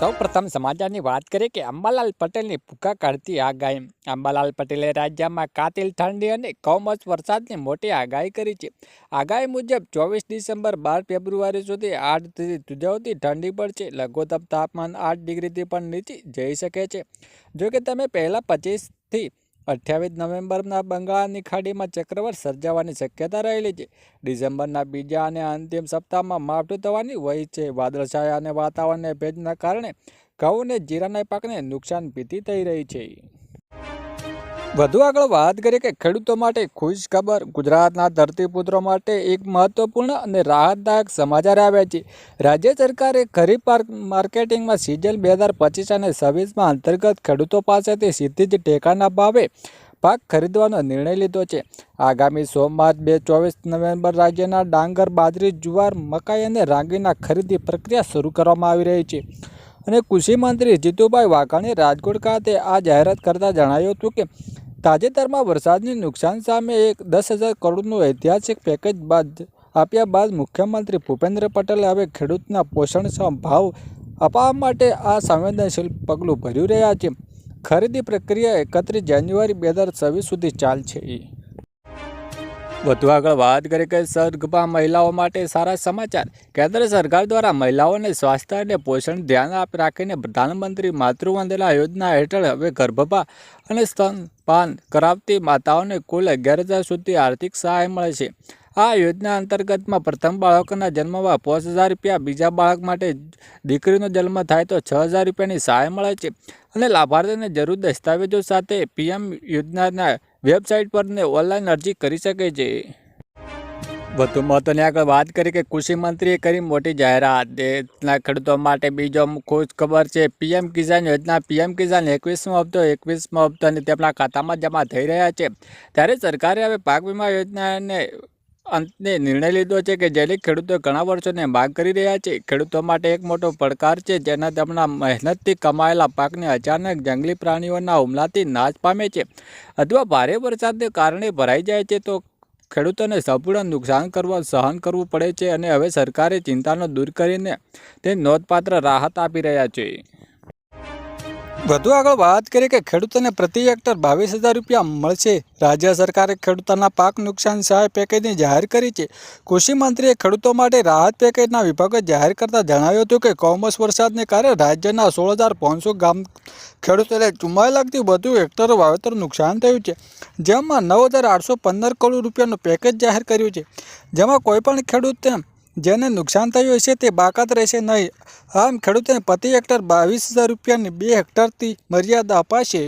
સૌ પ્રથમ સમાચારની વાત કરીએ કે અંબાલાલ પટેલની ભૂખા કાઢતી આગાહી. અંબાલાલ પટેલે રાજ્યમાં કાતિલ, ઠંડી અને કમોસ વરસાદની મોટી આગાહી કરી છે. આગાહી મુજબ ચોવીસ ડિસેમ્બર, બાર ફેબ્રુઆરી સુધી આઠથી ધુજાવતી ઠંડી પડશે. લઘુત્તમ તાપમાન આઠ ડિગ્રીથી પણ નીચે જઈ શકે છે. જો કે તમે પહેલાં પચીસથી અઠ્યાવીસ નવેમ્બરના બંગાળની ખાડીમાં ચક્રવાત સર્જાવાની શક્યતા રહેલી છે. ડિસેમ્બરના બીજા અને અંતિમ સપ્તાહમાં માવઠું થવાની વહી છે. વાદળછાયા અને વાતાવરણને ભેજના કારણે ઘઉં અને જીરાના પાકને નુકસાન ભીતી થઈ રહી છે. વધુ આગળ વાત કરીએ કે ખેડૂતો માટે ખુશ ખબર ગુજરાતના ધરતીપુત્રો માટે એક મહત્વપૂર્ણ અને રાહતદાયક સમાચાર આવ્યા છે. રાજ્ય સરકારે ખરીફ માર્કેટિંગમાં સિઝન બે હજાર પચીસ અને છવ્વીસમાં અંતર્ગત ખેડૂતો પાસેથી સીધી જ ટેકાના ભાવે પાક ખરીદવાનો નિર્ણય લીધો છે. આગામી સોમવાર બે ચોવીસ નવેમ્બર રાજ્યના ડાંગર, બાજરી, જુવાર, મકાઈ અને રાગીના ખરીદી પ્રક્રિયા શરૂ કરવામાં આવી રહી છે. અને કૃષિ મંત્રી જીતુભાઈ વાઘાણી રાજકોટ ખાતે આ જાહેરાત કરતાં જણાવ્યું હતું કે તાજેતરમાં વરસાદની નુકસાન સામે એક દસ હજાર કરોડનું ઐતિહાસિક પેકેજ બાદ આપ્યા બાદ મુખ્યમંત્રી ભૂપેન્દ્ર પટેલે હવે ખેડૂતના પોષણક્ષમ ભાવ અપાવવા માટે આ સંવેદનશીલ પગલું ભર્યું રહ્યા છે. ખરીદી પ્રક્રિયા એકત્રીસ જાન્યુઆરી બે હજાર છવ્વીસ સુધી ચાલશે વધુ આગળ વાત કરીએ કે સગર્ભા મહિલાઓ માટે સારા સમાચાર. કેન્દ્ર સરકાર દ્વારા મહિલાઓને સ્વાસ્થ્ય અને પોષણ ધ્યાન આપ રાખીને પ્રધાનમંત્રી માતૃવંદના યોજના હેઠળ હવે ગર્ભભા અને સ્તનપાન કરાવતી માતાઓને કુલ અગિયાર હજાર સુધી આર્થિક સહાય મળે છે. આ યોજના અંતર્ગતમાં પ્રથમ બાળકના જન્મમાં પાંચ હજાર રૂપિયા, બીજા બાળક માટે દીકરીનો જન્મ થાય તો છ હજાર રૂપિયાની સહાય મળે છે. અને લાભાર્થીને જરૂર દસ્તાવેજો સાથે પીએમ યોજનાના વેબસાઇટ પર ને ઓનલાઈન અરજી કરી શકે છે. વધુ મહત્વની આગળ વાત કરી કે કૃષિ મંત્રીએ કરી મોટી જાહેરાત. દેશના ખેડૂતો માટે બીજો ખુશ ખબર છે, પીએમ કિસાન યોજના. પીએમ કિસાન એકવીસમો હપ્તો એકવીસમો હપ્તો અને તેમના ખાતામાં જમા થઈ રહ્યા છે. ત્યારે સરકારે હવે પાક વીમા યોજનાને અંતને નિર્ણય લીધો છે કે જેની ખેડૂતો ઘણા વર્ષોને માંગ કરી રહ્યા છે. ખેડૂતો માટે એક મોટો પડકાર છે જેના તેમના મહેનતથી કમાયેલા પાકને અચાનક જંગલી પ્રાણીઓના હુમલાથી નાશ પામે છે. અથવા ભારે વરસાદને કારણે ભરાઈ જાય છે તો ખેડૂતોને સંપૂર્ણ નુકસાન કરવા સહન કરવું પડે છે અને હવે સરકારે ચિંતાનો દૂર કરીને તે નોંધપાત્ર રાહત આપી રહ્યા છે. વધુ આગળ વાત કરીએ કે ખેડૂતોને પ્રતિ હેક્ટર બાવીસ હજાર રૂપિયા મળશે. રાજ્ય સરકારે ખેડૂતોના પાક નુકસાન સહાય પેકેજની જાહેર કરી છે. કૃષિ મંત્રીએ ખેડૂતો માટે રાહત પેકેજના વિભાગે જાહેર કરતાં જણાવ્યું હતું કે કોમર્સ વરસાદને કારણે રાજ્યના સોળ હજાર પાંચસો ગામ ખેડૂતોને ચુમ્માલીસ લાખથી વધુ હેક્ટરો વાવેતર નુકસાન થયું છે. જેમાં નવ હજાર આઠસો પંદર કરોડ રૂપિયાનું પેકેજ જાહેર કર્યું છે. જેમાં કોઈપણ ખેડૂત જેને નુકસાન થયું હશે તે બાકાત રહેશે નહીં. આમ ખેડૂતોને પ્રતિ હેક્ટર બાવીસ હજાર રૂપિયાની બે હેક્ટરથી મર્યાદા અપાશે.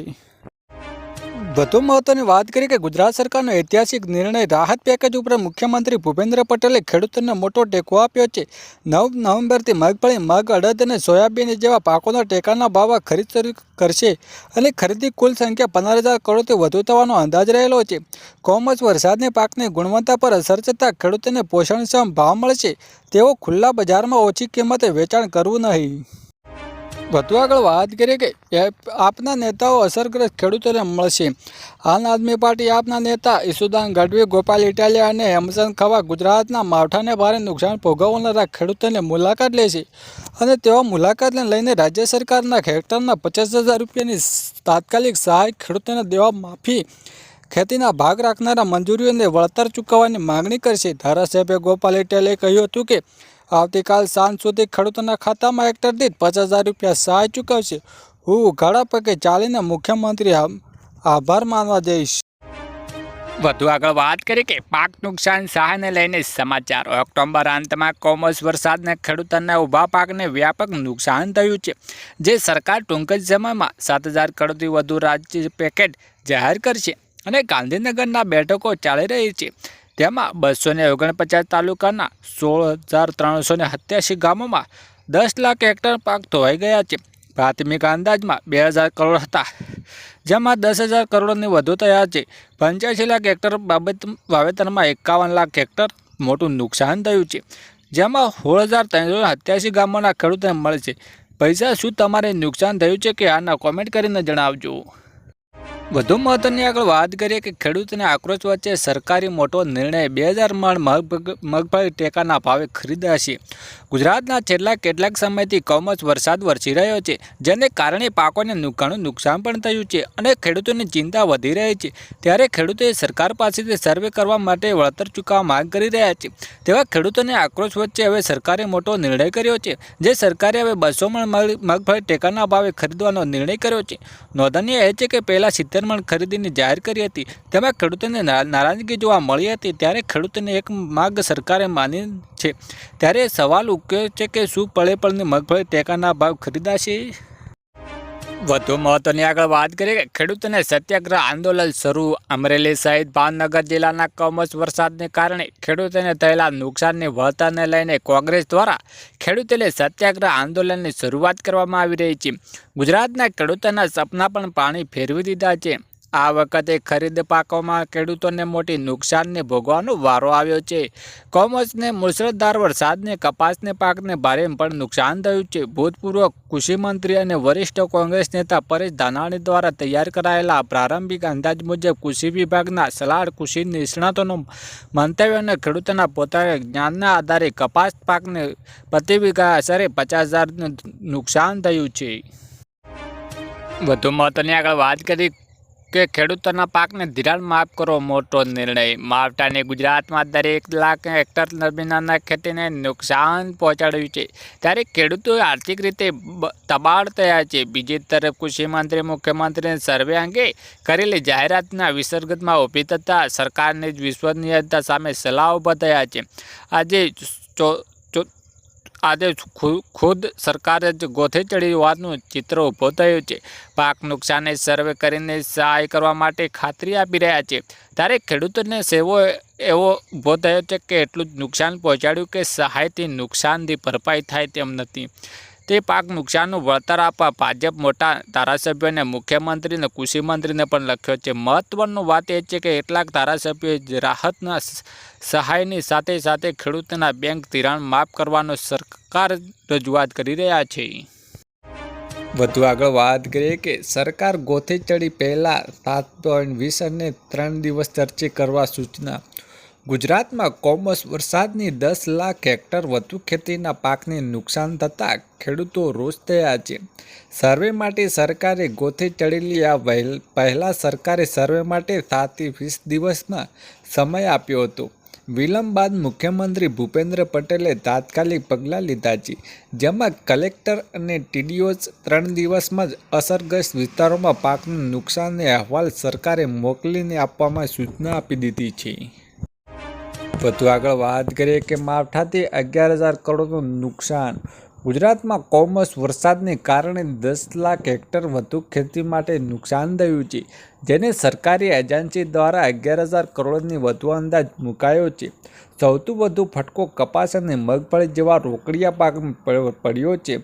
વધુ મહત્વની વાત કરીએ કે ગુજરાત સરકારનો ઐતિહાસિક નિર્ણય રાહત પેકેજ ઉપર મુખ્યમંત્રી ભૂપેન્દ્ર પટેલે ખેડૂતોને મોટો ટેકો આપ્યો છે. નવ નવેમ્બરથી મગફળી, મગ, અડદ અને સોયાબીન જેવા પાકોના ટેકાના ભાવ ખરીદ શરૂ કરશે અને ખરીદી કુલ સંખ્યા પંદર હજાર કરોડથી વધુ થવાનો અંદાજ રહેલો છે. કોમર્સ વરસાદની પાકની ગુણવત્તા પર અસર થતાં ખેડૂતોને પોષણક્ષમ ભાવ મળશે. તેઓ ખુલ્લા બજારમાં ઓછી કિંમતે વેચાણ કરવું નહીં. વધુ આગળ વાત કરીએ કે આપના નેતાઓ અસરગ્રસ્ત ખેડૂતોને મળશે. આમ આદમી પાર્ટી આપના નેતા ઈસુદાન ગઢવી, ગોપાલ ઇટાલિયા અને હેમચંદ ખવા ગુજરાતના માવઠાને ભારે નુકસાન ભોગવનારા ખેડૂતોને મુલાકાત લેશે અને તેઓ મુલાકાતને લઈને રાજ્ય સરકારના હેક્ટરના પચાસ હજાર રૂપિયાની તાત્કાલિક સહાય ખેડૂતોને દેવા માફી ખેતીના ભાગ રાખનારા મંજૂરીઓને વળતર ચૂકવવાની માગણી કરશે. ધારાસભ્ય ગોપાલ ઇટાલિયાએ કહ્યું હતું કે આવતીકાલ સાંજ સુધી ખેડૂતોના ખાતામાં હેક્ટર દીઠ પચાસ હજાર રૂપિયા સહાય ચૂકવશે. હું ઘડા પગે ચાલીને મુખ્યમંત્રી આભાર માનવા જઈશ. વધુ આગળ વાત કરીએ કે પાક નુકસાન સહાયને લઈને સમાચાર. ઓક્ટોબર અંતમાં કોમર્સ વરસાદને ખેડૂતોના ઊભા પાકને વ્યાપક નુકસાન થયું છે. જે સરકાર ટૂંક જ સમયમાં સાત હજાર કરોડથી વધુ રાજ્ય પેકેટ જાહેર કરશે અને ગાંધીનગરના બેઠકો ચાલી રહી છે. તેમાં બસો ને ઓગણપચાસ તાલુકાના સોળ હજાર ત્રણસો ને સત્યાસી ગામોમાં દસ લાખ હેક્ટર પાક ધોવાઈ ગયા છે. પ્રાથમિક અંદાજમાં બે હજાર કરોડ હતા, જેમાં દસ હજાર કરોડની વધુ થયા છે. પંચ્યાસી લાખ હેક્ટર બાબત વાવેતરમાં એકાવન લાખ હેક્ટર મોટું નુકસાન થયું છે, જેમાં સોળ હજાર ત્રણસો સત્યાસી ગામોના ખેડૂતોને મળશે પૈસા શું તમારે નુકસાન થયું છે કે આના કોમેન્ટ કરીને જણાવજો. વધુ મહત્વની આગળ વાત કરીએ કે ખેડૂતોને આક્રોશ વચ્ચે સરકારી મોટો નિર્ણય બે હજાર મણ મગ મગફળી ટેકાના ભાવે ખરીદાશે ગુજરાતના છેલ્લા કેટલાક સમયથી કમોસ વરસાદ વરસી રહ્યો છે, જેને કારણે પાકોને ઘણું નુકસાન પણ થયું છે અને ખેડૂતોની ચિંતા વધી રહી છે. ત્યારે ખેડૂતોએ સરકાર પાસેથી સર્વે કરવા માટે વળતર ચૂકવવા માંગ કરી રહ્યા છે. તેવા ખેડૂતોને આક્રોશ વચ્ચે હવે સરકારે મોટો નિર્ણય કર્યો છે, જે સરકારે હવે બસો મણ મગ- મગફળી ટેકાના ભાવે ખરીદવાનો નિર્ણય કર્યો છે. નોંધનીય એ છે કે પહેલાં સિત્તેર મણ ખરીદીની જાહેર કરી હતી. તેમાં ખેડૂતોને નારાજગી જોવા મળી હતી ત્યારે ખેડૂતોને એક માગ સરકારે માની છે. ત્યારે સવાલ ઉકેલ છે કે શું પળે પળની મગફળી ટેકાના ભાવ ખરીદાશે? વધુ મહત્વની આગળ વાત કરીએ કે ખેડૂતોને સત્યાગ્રહ આંદોલન શરૂ અમરેલી સહિત ભાવનગર જિલ્લાના કમોસ વરસાદને કારણે ખેડૂતોને થયેલા નુકસાનની વળતરને લઈને કોંગ્રેસ દ્વારા ખેડૂતોને સત્યાગ્રહ આંદોલનની શરૂઆત કરવામાં આવી રહી છે. ગુજરાતના ખેડૂતોના સપના પણ પાણી ફેરવી દીધા છે. આ વખતે ખરીદ પાકોમાં ખેડૂતોને મોટી નુકસાનને ભોગવાનો વારો આવ્યો છે. કમોસને મુસળધાર વરસાદને, કપાસને, પાકને ભારે પણ નુકસાન થયું છે. ભૂતપૂર્વ કૃષિ મંત્રી અને વરિષ્ઠ કોંગ્રેસ નેતા પરેશ ધાનાણી દ્વારા તૈયાર કરાયેલા પ્રારંભિક અંદાજ મુજબ કૃષિ વિભાગના સલાડ કૃષિ નિષ્ણાતોનું મંતવ્ય અને ખેડૂતોના પોતાના જ્ઞાનના આધારે કપાસ પાકને પ્રતિ વીઘા અસરે પચાસ હજારનું નુકસાન થયું છે. વધુ મહત્વની આગળ વાત કરી કે ખેડૂતોના પાકને ધિરાણ માફ કરો મોટો નિર્ણય. માવટાને ગુજરાતમાં દરેક લાખ હેક્ટર જમીનના ખેતીને નુકસાન પહોંચાડ્યું છે. ત્યારે ખેડૂતો આર્થિક રીતે તબાળ થયા છે. બીજી તરફ કૃષિમંત્રી મુખ્યમંત્રીને સર્વે અંગે કરેલી જાહેરાતના વિસર્ગતમાં ઊભી થતાં સરકારની જ વિશ્વસનીયતા સામે સલાહ ઊભા થયા છે. આજે આજે ખુદ સરકારે જ ગોથે ચડી હોવાનું ચિત્ર ઊભો થયું છે. પાક નુકસાને સર્વે કરીને સહાય કરવા માટે ખાતરી આપી રહ્યા છે. ત્યારે ખેડૂતોને સેવો એવો ઊભો થયો છે કે એટલું જ નુકસાન પહોંચાડ્યું કે સહાયથી નુકસાનથી ભરપાઈ થાય તેમ નથી. તે પાક નુકસાનનું વળતર આપવા ભાજપ મોટા ધારાસભ્યોને, મુખ્યમંત્રીને, કૃષિમંત્રીને પણ લખ્યો છે. મહત્વનું વાત એ છે કે કેટલાક ધારાસભ્યોએ રાહતના સહાયની સાથે સાથે ખેડૂતોના બેંક ધિરાણ માફ કરવાનો સરકાર રજૂઆત કરી રહ્યા છે. વધુ આગળ વાત કરીએ કે સરકાર ગોથે ચડી પહેલાં સાત પોઈન્ટ વીસ અને ત્રણ દિવસ ચર્ચે કરવા સૂચના ગુજરાતમાં કોમર્સ વરસાદની દસ લાખ હેક્ટર વધુ ખેતીના પાકને નુકસાન થતાં ખેડૂતો રોષ થયા છે. સર્વે માટે સરકારે ગોથે ચડેલી આ પહેલા સરકારે સર્વે માટે સાતથી વીસ દિવસમાં સમય આપ્યો હતો. વિલંબ બાદ મુખ્યમંત્રી ભૂપેન્દ્ર પટેલે તાત્કાલિક પગલાં લીધા છે, જેમાં કલેક્ટર અને ટીડીઓસ ત્રણ દિવસમાં જ અસરગ્રસ્ત વિસ્તારોમાં પાકનું નુકસાનને અહેવાલ સરકારે મોકલીને આપવામાં સૂચના આપી દીધી છે. વધુ આગળ વાત કરીએ કે માવઠાથી અગિયાર હજાર કરોડનું નુકસાન. ગુજરાતમાં કોમર્સ વરસાદને કારણે દસ લાખ હેક્ટર વધુ ખેતી માટે નુકસાન થયું છે, જેને સરકારી એજન્સી દ્વારા અગિયાર હજાર કરોડની વધુ અંદાજ મુકાયો છે. સૌથી વધુ ફટકો કપાસ અને મગફળી જેવા રોકડિયા પાક પડ્યો છે.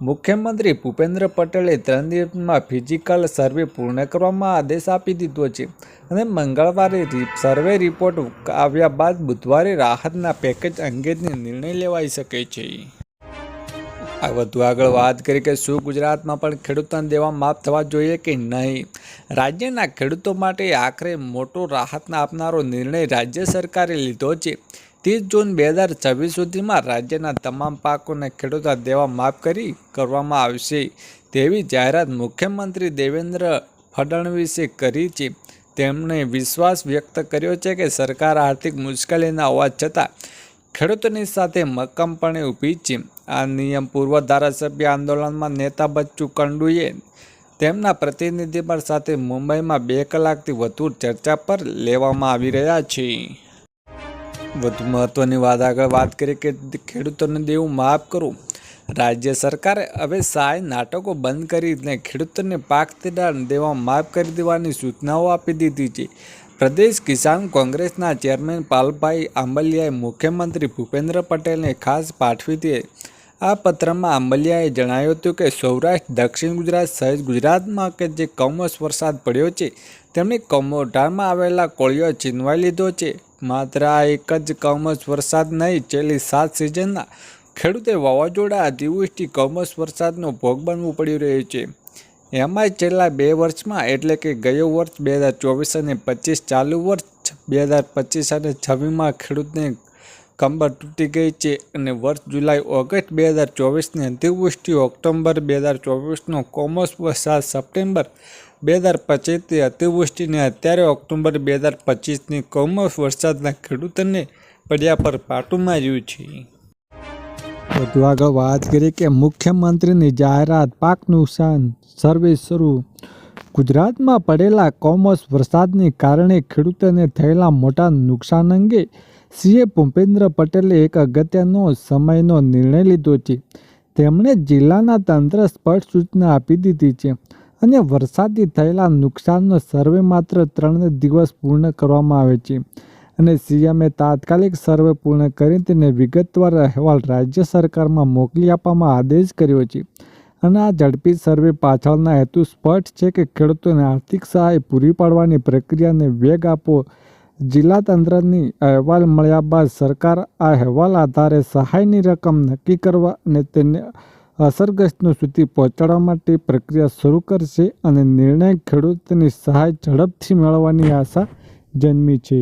મુખ્યમંત્રી ભૂપેન્દ્ર પટેલે ત્રણ દિવસમાં ફિઝિકલ સર્વે પૂર્ણ કરવામાં આદેશ આપી દીધો છે અને મંગળવારે સર્વે રિપોર્ટ આવ્યા બાદ બુધવારે રાહતના પેકેજ અંગેની નિર્ણય લેવાઈ શકે છે. આ વધુ આગળ વાત કરી કે શું ગુજરાતમાં પણ ખેડૂતોને દેવા માફ થવા જોઈએ કે નહીં? રાજ્યના ખેડૂતો માટે આખરે મોટો રાહત આપનારો નિર્ણય રાજ્ય સરકારે લીધો છે. ત્રીસ જૂન બે હજાર છવ્વીસ સુધીમાં રાજ્યના તમામ પાકોને ખેડૂતો દેવા માફ કરી કરવામાં આવશે. તેવી જાહેરાત મુખ્યમંત્રી દેવેન્દ્ર ફડણવીસે કરી છે. તેમણે વિશ્વાસ વ્યક્ત કર્યો છે કે સરકાર આર્થિક મુશ્કેલીના હોવા છતાં ખેડૂતોની સાથે મક્કમપણે ઊભી છે. આ નિયમ પૂર્વ ધારાસભ્ય આંદોલનમાં નેતા બચ્ચુ કંડુએ તેમના પ્રતિનિધિમંડળ સાથે મુંબઈમાં બે કલાકથી વધુ ચર્ચા પર લેવામાં આવી રહ્યા છે. વધુ મહત્ત્વની વાત આગળ વાત કરીએ કે ખેડૂતોને દેવું માફ કરવું રાજ્ય સરકારે હવે સહાય નાટકો બંધ કરીને ખેડૂતોને પાક ધિરાણ દેવા માફ કરી દેવાની સૂચનાઓ આપી દીધી છે. પ્રદેશ કિસાન કોંગ્રેસના ચેરમેન પાલભાઈ આંબલિયાએ મુખ્યમંત્રી ભૂપેન્દ્ર પટેલને ખાસ પાઠવી હતી. આ પત્રમાં આંબલિયાએ જણાવ્યું હતું કે સૌરાષ્ટ્ર, દક્ષિણ ગુજરાત સહિત ગુજરાતમાં કે જે કમોસ વરસાદ પડ્યો છે તેમણે કમોઢારમાં આવેલા કોળીઓ છીનવાઈ લીધો છે. માત્ર આ એક જ કમોસમ વરસાદ નહીં, છેલ્લી સાત સિઝનના ખેડૂતે વાવાઝોડા અતિવૃષ્ટિ કમોસમી વરસાદનો ભોગ બનવું પડી રહ્યું છે. એમાંય છેલ્લા બે વર્ષમાં, એટલે કે ગયો વર્ષ બે હજાર ચોવીસ અને પચીસ ચાલુ વર્ષ બે હજાર પચીસ અને છવ્વીસમાં ખેડૂતને કંબર તૂટી ગઈ છે અને વર્ષ જુલાઈ ઓગસ્ટ બે હજાર ચોવીસની અતિવૃષ્ટિ ઓક્ટોબર બે હજાર ચોવીસનો કોમર્સ વરસાદ સપ્ટેમ્બર બે હજાર પચીસથી અતિવૃષ્ટિને અત્યારે ઓક્ટોબર બે હજાર પચીસની કમોસ વરસાદના ખેડૂતોને પડ્યા પર પાટું માર્યું છે. વધુ આગળ વાત કરીએ કે મુખ્યમંત્રીની જાહેરાત પાક નુકસાન સર્વે શરૂ. ગુજરાતમાં પડેલા કોમર્સ વરસાદને કારણે ખેડૂતોને થયેલા મોટા નુકસાન અંગે સીએ ભૂપેન્દ્ર પટેલે એક અગત્યનો સમયનો નિર્ણય લીધો છે. તેમણે જિલ્લાના તંત્ર સ્પષ્ટ સૂચના આપી દીધી છે. અને વરસાદથી થયેલા નુકસાનનો સર્વે માત્ર ત્રણ દિવસ પૂર્ણ કરવામાં આવે છે. અને સીએમએ તાત્કાલિક સર્વે પૂર્ણ કરી તેને વિગતવાર અહેવાલ રાજ્ય સરકારમાં મોકલી આપવામાં આદેશ કર્યો છે. અને આ ઝડપી સર્વે પાછળના હેતુ સ્પષ્ટ છે કે ખેડૂતોને આર્થિક સહાય પૂરી પાડવાની પ્રક્રિયાને વેગ આપવો. જિલ્લા તંત્રની અહેવાલ મળ્યા બાદ સરકાર આ અહેવાલ આધારે સહાયની રકમ નક્કી કરવા અને તેને અસરગ્રસ્તો સુધી પહોંચાડવા માટે પ્રક્રિયા શરૂ કરશે અને નિર્ણય ખેડૂતોની સહાય ઝડપથી મેળવવાની આશા જન્મી છે.